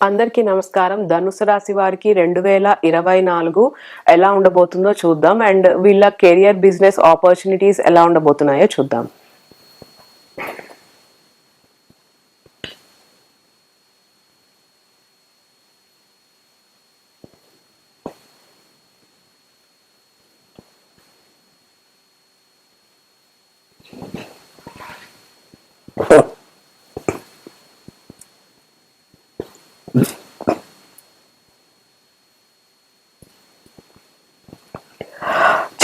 అందరికీ నమస్కారం. ధనుసు రాశి వారికి రెండు వేల ఇరవై నాలుగు ఎలా ఉండబోతుందో చూద్దాం. అండ్ వీళ్ళ కెరియర్ బిజినెస్ ఆపర్చునిటీస్ ఎలా ఉండబోతున్నాయో చూద్దాం.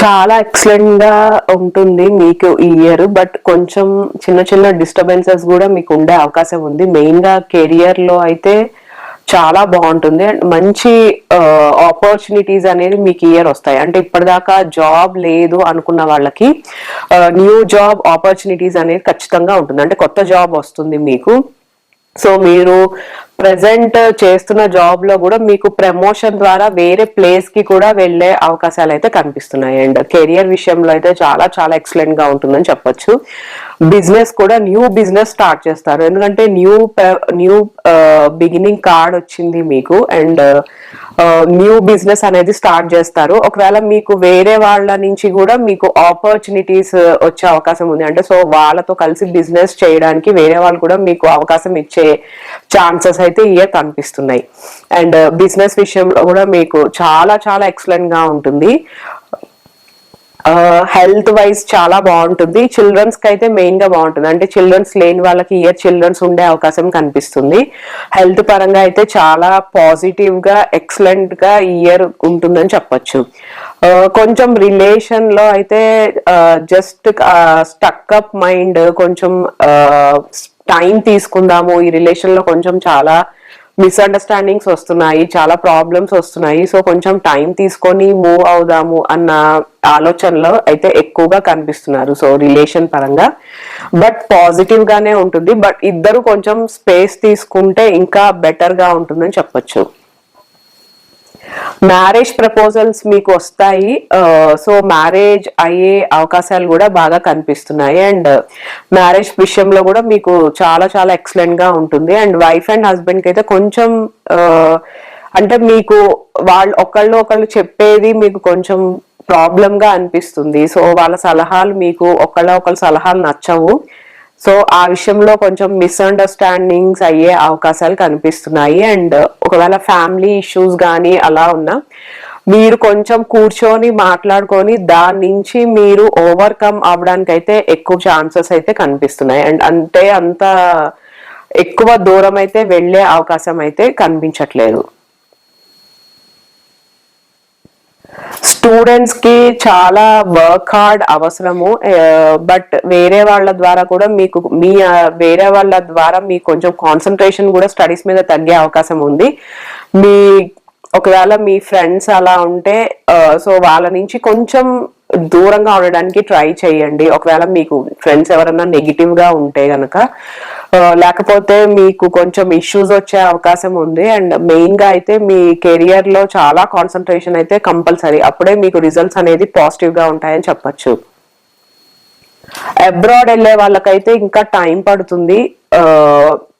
చాలా ఎక్సలెంట్గా ఉంటుంది మీకు ఈ ఇయర్ బట్ కొంచెం చిన్న చిన్న డిస్టర్బెన్సెస్ కూడా మీకు ఉండే అవకాశం ఉంది. మెయిన్గా కెరియర్లో అయితే చాలా బాగుంటుంది. అండ్ మంచి ఆపర్చునిటీస్ అనేది మీకు ఇయర్ వస్తాయి. అంటే ఇప్పటిదాకా జాబ్ లేదు అనుకున్న వాళ్ళకి న్యూ జాబ్ ఆపర్చునిటీస్ అనేది ఖచ్చితంగా ఉంటుంది. అంటే కొత్త జాబ్ వస్తుంది మీకు. సో మీరు ప్రజెంట్ చేస్తున్న జాబ్లో కూడా మీకు ప్రమోషన్ ద్వారా వేరే ప్లేస్కి కూడా వెళ్ళే అవకాశాలు అయితే కనిపిస్తున్నాయి. అండ్ కెరియర్ విషయంలో అయితే చాలా చాలా ఎక్సలెంట్గా ఉంటుందని చెప్పొచ్చు. బిజినెస్ కూడా న్యూ బిజినెస్ స్టార్ట్ చేస్తారు. ఎందుకంటే న్యూ న్యూ బిగినింగ్ కార్డ్ వచ్చింది మీకు. అండ్ న్యూ బిజినెస్ అనేది స్టార్ట్ చేస్తారు. ఒకవేళ మీకు వేరే వాళ్ళ నుంచి కూడా మీకు ఆపర్చునిటీస్ వచ్చే అవకాశం ఉంది. అంటే సో వాళ్ళతో కలిసి బిజినెస్ చేయడానికి వేరే వాళ్ళు కూడా మీకు అవకాశం ఇచ్చే ఛాన్సెస్ అయితే ఇయర్ కనిపిస్తున్నాయి అండ్ బిజినెస్ uh, విషయంలో కూడా మీకు చాలా చాలా ఎక్సలెంట్గా ఉంటుంది. Uh, హెల్త్ వైజ్ చాలా బాగుంటుంది. చిల్డ్రన్స్కి అయితే మెయిన్గా బాగుంటుంది. అంటే చిల్డ్రన్స్ లేని వాళ్ళకి ఇయర్ చిల్డ్రన్స్ ఉండే అవకాశం కనిపిస్తుంది. హెల్త్ పరంగా అయితే చాలా పాజిటివ్గా ఎక్సలెంట్గా ఇయర్ ఉంటుందని చెప్పొచ్చు. Uh, కొంచెం రిలేషన్లో అయితే జస్ట్ స్టక్ అప్ మైండ్ కొంచెం టైం తీసుకుందాము. ఈ రిలేషన్లో కొంచెం చాలా మిస్అండర్స్టాండింగ్స్ వస్తున్నాయి చాలా ప్రాబ్లమ్స్ వస్తున్నాయి. సో కొంచెం టైం తీసుకొని మూవ్ అవుదాము అన్న ఆలోచనలో అయితే ఎక్కువగా కనిపిస్తున్నారు. సో రిలేషన్ పరంగా. బట్ పాజిటివ్ గానే ఉంటుంది. బట్ ఇద్దరు కొంచెం స్పేస్ తీసుకుంటే ఇంకా బెటర్గా ఉంటుందని చెప్పొచ్చు. మ్యారేజ్ ప్రపోజల్స్ మీకు వస్తాయి. సో మ్యారేజ్ అయ్యే అవకాశాలు కూడా బాగా కనిపిస్తున్నాయి. అండ్ మ్యారేజ్ విషయంలో కూడా మీకు చాలా చాలా ఎక్సలెంట్గా ఉంటుంది. అండ్ వైఫ్ అండ్ హస్బెండ్కి అయితే కొంచెం అంటే మీకు వాళ్ళు ఒకళ్ళు ఒకళ్ళు చెప్పేది మీకు కొంచెం ప్రాబ్లంగా అనిపిస్తుంది. సో వాళ్ళ సలహాలు మీకు ఒకళ్ళ ఒకళ్ళ సలహాలు నచ్చవు. సో ఆ విషయంలో కొంచెం మిస్అండర్స్టాండింగ్స్ అయ్యే అవకాశాలు కనిపిస్తున్నాయి. అండ్ ఒకవేళ ఫ్యామిలీ ఇష్యూస్ కానీ అలా ఉన్నా మీరు కొంచెం కూర్చొని మాట్లాడుకొని దాని నుంచి మీరు ఓవర్కమ్ అవడానికి అయితే ఎక్కువ ఛాన్సెస్ అయితే కనిపిస్తున్నాయి. అండ్ అంటే అంత ఎక్కువ దూరం అయితే వెళ్ళే అవకాశం అయితే కనిపించట్లేదు. స్టూడెంట్స్కి చాలా వర్క్ హార్డ్ అవసరము. బట్ వేరే వాళ్ళ ద్వారా కూడా మీకు మీ వేరే వాళ్ళ ద్వారా మీకు కొంచెం కాన్సన్ట్రేషన్ కూడా స్టడీస్ మీద తగ్గే అవకాశం ఉంది. మీ ఒకవేళ మీ ఫ్రెండ్స్ అలా ఉంటే సో వాళ్ళ నుంచి కొంచెం దూరంగా ఉండడానికి ట్రై చేయండి. ఒకవేళ మీకు ఫ్రెండ్స్ ఎవరైనా నెగిటివ్గా ఉంటే గనక లేకపోతే మీకు కొంచెం ఇష్యూస్ వచ్చే అవకాశం ఉంది. అండ్ మెయిన్గా అయితే మీ కెరియర్లో చాలా కాన్సన్ట్రేషన్ అయితే కంపల్సరీ అప్పుడే మీకు రిజల్ట్స్ అనేది పాజిటివ్గా ఉంటాయని చెప్పొచ్చు. అబ్రాడ్ వెళ్ళే వాళ్ళకైతే ఇంకా టైం పడుతుంది.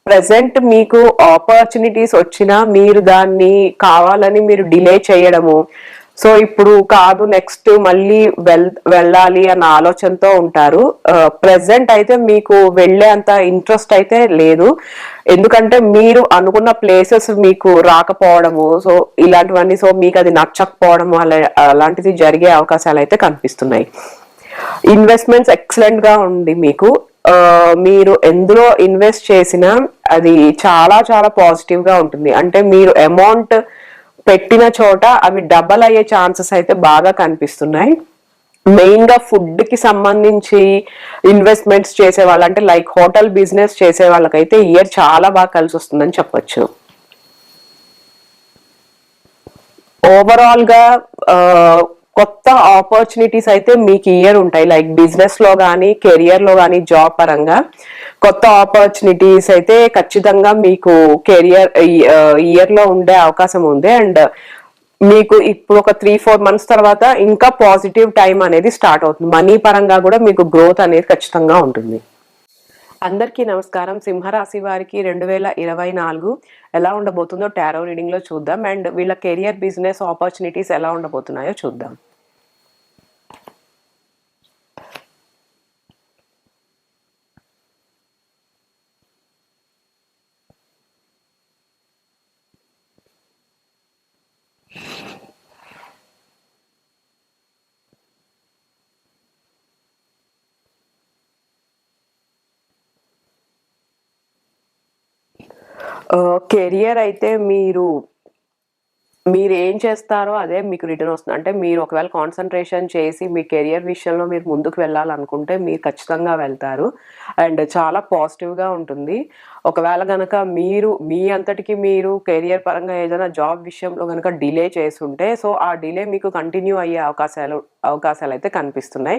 ప్రెసెంట్ మీకు ఆపర్చునిటీస్ వచ్చినా మీరు దాన్ని కావాలని మీరు డిలే చేయడము సో ఇప్పుడు కాదు నెక్స్ట్ మళ్ళీ వెల్ వెళ్ళాలి అన్న ఆలోచనతో ఉంటారు. ప్రెసెంట్ అయితే మీకు వెళ్ళే అంత ఇంట్రెస్ట్ అయితే లేదు. ఎందుకంటే మీరు అనుకున్న ప్లేసెస్ మీకు రాకపోవడము సో ఇలాంటివన్నీ సో మీకు అది నచ్చకపోవడము అలా అలాంటిది జరిగే అవకాశాలు అయితే కనిపిస్తున్నాయి. ఇన్వెస్ట్మెంట్స్ ఎక్సలెంట్గా ఉంది మీకు. మీరు ఎందులో ఇన్వెస్ట్ చేసినా అది చాలా చాలా పాజిటివ్గా ఉంటుంది. అంటే మీరు అమౌంట్ పెట్టిన చోట అవి డబల్ అయ్యే ఛాన్సెస్ అయితే బాగా కనిపిస్తున్నాయి. మెయిన్గా ఫుడ్కి సంబంధించి ఇన్వెస్ట్మెంట్స్ చేసే వాళ్ళు అంటే లైక్ హోటల్ బిజినెస్ చేసే వాళ్ళకైతే ఇయర్ చాలా బాగా కలిసి వస్తుందని చెప్పొచ్చు. ఓవరాల్గా uh, కొత్త ఆపర్చునిటీస్ అయితే మీకు ఇయర్ ఉంటాయి. లైక్ బిజినెస్లో కానీ కెరియర్లో కానీ జాబ్ పరంగా. కొత్త ఆపర్చునిటీస్ అయితే ఖచ్చితంగా మీకు కెరియర్ ఇయర్లో ఉండే అవకాశం ఉంది. అండ్ మీకు ఇప్పుడు ఒక త్రీ ఫోర్ మంత్స్ తర్వాత ఇంకా పాజిటివ్ టైం అనేది స్టార్ట్ అవుతుంది. మనీ పరంగా కూడా మీకు గ్రోత్ అనేది ఖచ్చితంగా ఉంటుంది. అందరికీ నమస్కారం. సింహరాశి వారికి రెండు వేల ఇరవై నాలుగు ఎలా ఉండబోతుందో టారో రీడింగ్లో చూద్దాం. అండ్ వీళ్ళ కెరియర్ బిజినెస్ ఆపర్చునిటీస్ ఎలా ఉండబోతున్నాయో చూద్దాం. కెరియర్ అయితే మీరు మీరు ఏం చేస్తారో అదే మీకు రిటర్న్ వస్తుంది. అంటే మీరు ఒకవేళ కాన్సన్ట్రేషన్ చేసి మీ కెరియర్ విషయంలో మీరు ముందుకు వెళ్ళాలనుకుంటే మీరు ఖచ్చితంగా వెళ్తారు. అండ్ చాలా పాజిటివ్గా ఉంటుంది. ఒకవేళ కనుక మీరు మీ అంతటికి మీరు కెరియర్ పరంగా ఏదైనా జాబ్ విషయంలో కనుక డిలే చేస్తుంటే సో ఆ డిలే మీకు కంటిన్యూ అయ్యే అవకాశాలు అవకాశాలు అయితే కనిపిస్తున్నాయి.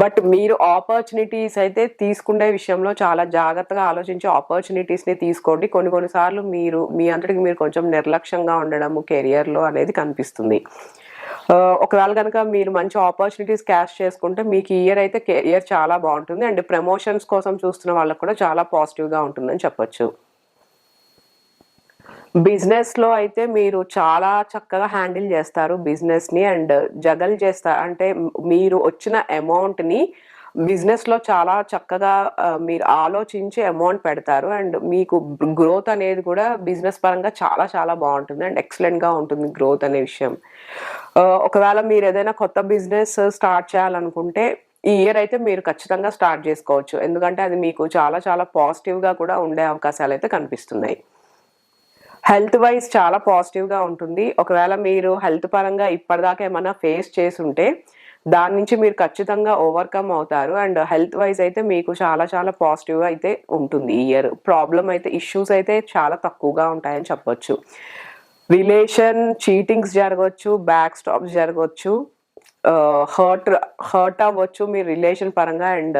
బట్ మీరు ఆపర్చునిటీస్ అయితే తీసుకునే విషయంలో చాలా జాగ్రత్తగా ఆలోచించి ఆపర్చునిటీస్ని తీసుకోండి. కొన్ని కొన్నిసార్లు మీరు మీ అంతటికి మీరు కొంచెం నిర్లక్ష్యంగా ఉండడము కెరియర్లో అనేది కనిపిస్తుంది. ఒకవేళ కనుక మీరు మంచి ఆపర్చునిటీస్ క్యాష్ చేసుకుంటే మీకు ఇయర్ అయితే కెరియర్ చాలా బాగుంటుంది. అండ్ ప్రమోషన్స్ కోసం చూస్తున్న వాళ్ళకు కూడా చాలా పాజిటివ్గా ఉంటుందని చెప్పొచ్చు. బిజినెస్లో అయితే మీరు చాలా చక్కగా హ్యాండిల్ చేస్తారు బిజినెస్ని అండ్ జగల్ చేస్తారు అంటే మీరు వచ్చిన అమౌంట్ని బిజినెస్లో చాలా చక్కగా మీరు ఆలోచించి అమౌంట్ పెడతారు. అండ్ మీకు గ్రోత్ అనేది కూడా బిజినెస్ పరంగా చాలా చాలా బాగుంటుంది. అండ్ ఎక్సలెంట్గా ఉంటుంది గ్రోత్ అనే విషయం. ఒకవేళ మీరు ఏదైనా కొత్త బిజినెస్ స్టార్ట్ చేయాలనుకుంటే ఈ ఇయర్ అయితే మీరు ఖచ్చితంగా స్టార్ట్ చేసుకోవచ్చు. ఎందుకంటే అది మీకు చాలా చాలా పాజిటివ్గా కూడా ఉండే అవకాశాలు అయితే కనిపిస్తున్నాయి. హెల్త్ వైజ్ చాలా పాజిటివ్గా ఉంటుంది. ఒకవేళ మీరు హెల్త్ పరంగా ఇప్పటిదాకా ఏమైనా ఫేస్ చేసి ఉంటే దాని నుంచి మీరు ఖచ్చితంగా ఓవర్కమ్ అవుతారు. అండ్ హెల్త్ వైజ్ అయితే మీకు చాలా చాలా పాజిటివ్ అయితే ఉంటుంది. ఈ ఇయర్ ప్రాబ్లం అయితే ఇష్యూస్ అయితే చాలా తక్కువగా ఉంటాయని చెప్పొచ్చు. రిలేషన్ చీటింగ్స్ జరగవచ్చు బ్యాక్ స్టాప్స్ జరగవచ్చు హర్ట్ హర్ట్ అవ్వచ్చు మీ రిలేషన్ పరంగా. అండ్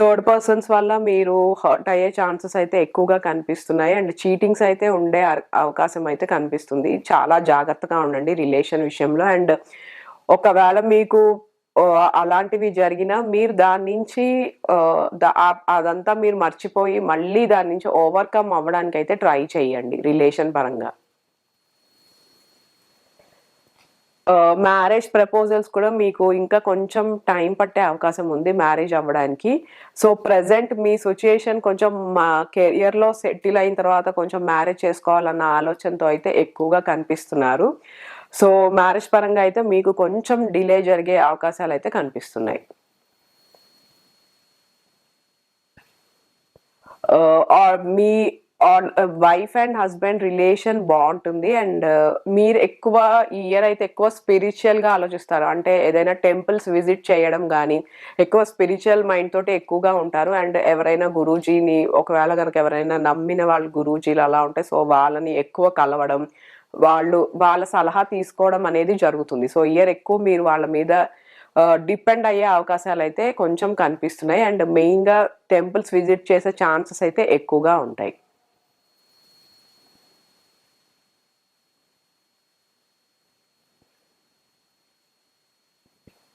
థర్డ్ పర్సన్స్ వల్ల మీరు హర్ట్ అయ్యే ఛాన్సెస్ అయితే ఎక్కువగా కనిపిస్తున్నాయి. అండ్ చీటింగ్స్ అయితే ఉండే అవకాశం అయితే కనిపిస్తుంది. చాలా జాగ్రత్తగా ఉండండి రిలేషన్ విషయంలో. అండ్ ఒకవేళ మీకు అలాంటివి జరిగినా మీరు దాని నుంచి అదంతా మీరు మర్చిపోయి మళ్ళీ దాని నుంచి ఓవర్కమ్ అవ్వడానికి అయితే ట్రై చేయండి రిలేషన్ పరంగా. మ్యారేజ్ ప్రపోజల్స్ కూడా మీకు ఇంకా కొంచెం టైం పట్టే అవకాశం ఉంది మ్యారేజ్ అవ్వడానికి. సో ప్రజెంట్ మీ సిచ్యుయేషన్ కొంచెం మా కెరియర్లో సెటిల్ అయిన తర్వాత కొంచెం మ్యారేజ్ చేసుకోవాలన్న ఆలోచనతో అయితే ఎక్కువగా కనిపిస్తున్నారు. సో మ్యారేజ్ పరంగా అయితే మీకు కొంచెం డిలే జరిగే అవకాశాలు అయితే కనిపిస్తున్నాయి uh, మీ వైఫ్ అండ్ హస్బెండ్ రిలేషన్ బాగుంటుంది. అండ్ uh, మీరు ఎక్కువ ఈ ఇయర్ అయితే ఎక్కువ స్పిరిచువల్గా ఆలోచిస్తారు? అంటే ఏదైనా టెంపుల్స్ విజిట్ చేయడం కానీ ఎక్కువ స్పిరిచువల్ మైండ్ తోటి ఎక్కువగా ఉంటారు. అండ్ ఎవరైనా గురూజీని ఒకవేళ కనుక ఎవరైనా నమ్మిన వాళ్ళు గురూజీలు అలా ఉంటే సో వాళ్ళని ఎక్కువ కలవడం వాళ్ళు వాళ్ళ సలహా తీసుకోవడం అనేది జరుగుతుంది. సో ఇయర్ ఎక్కువ మీరు వాళ్ళ మీద డిపెండ్ అయ్యే అవకాశాలు అయితే కొంచెం కనిపిస్తున్నాయి. అండ్ మెయిన్గా టెంపుల్స్ విజిట్ చేసే ఛాన్సెస్ అయితే ఎక్కువగా ఉంటాయి.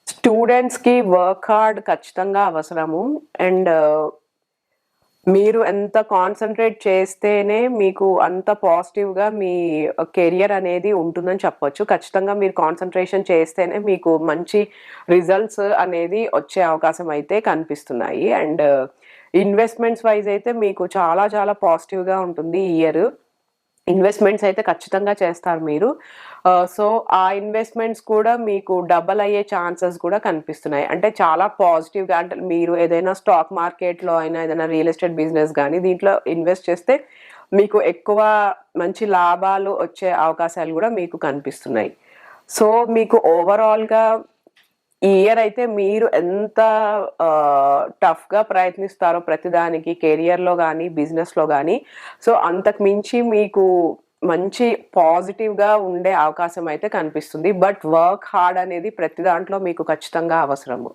స్టూడెంట్స్కి వర్క్ హార్డ్ ఖచ్చితంగా అవసరము. అండ్ మీరు ఎంత కాన్సన్ట్రేట్ చేస్తేనే మీకు అంత పాజిటివ్గా మీ కెరియర్ అనేది ఉంటుందని చెప్పొచ్చు. ఖచ్చితంగా మీరు కాన్సన్ట్రేషన్ చేస్తేనే మీకు మంచి రిజల్ట్స్ అనేది వచ్చే అవకాశం అయితే కనిపిస్తున్నాయి. అండ్ ఇన్వెస్ట్మెంట్స్ వైజ్ అయితే మీకు చాలా చాలా పాజిటివ్గా ఉంటుంది ఇయర్ ఇన్వెస్ట్మెంట్స్ అయితే ఖచ్చితంగా చేస్తారు మీరు. సో ఆ ఇన్వెస్ట్మెంట్స్ కూడా మీకు డబల్ అయ్యే ఛాన్సెస్ కూడా కనిపిస్తున్నాయి. అంటే చాలా పాజిటివ్గా అంటే మీరు ఏదైనా స్టాక్ మార్కెట్లో అయినా ఏదైనా రియల్ ఎస్టేట్ బిజినెస్ కానీ దీంట్లో ఇన్వెస్ట్ చేస్తే మీకు ఎక్కువ మంచి లాభాలు వచ్చే అవకాశాలు కూడా మీకు కనిపిస్తున్నాయి. సో మీకు ఓవరాల్గా ఈ ఇయర్ అయితే మీరు ఎంత టఫ్గా ప్రయత్నిస్తారో ప్రతిదానికి కెరియర్లో కానీ బిజినెస్లో కానీ సో అంతకు మించి మీకు మంచి పాజిటివ్గా ఉండే అవకాశం అయితే కనిపిస్తుంది. బట్ వర్క్ హార్డ్ అనేది ప్రతి దాంట్లో మీకు ఖచ్చితంగా అవసరము.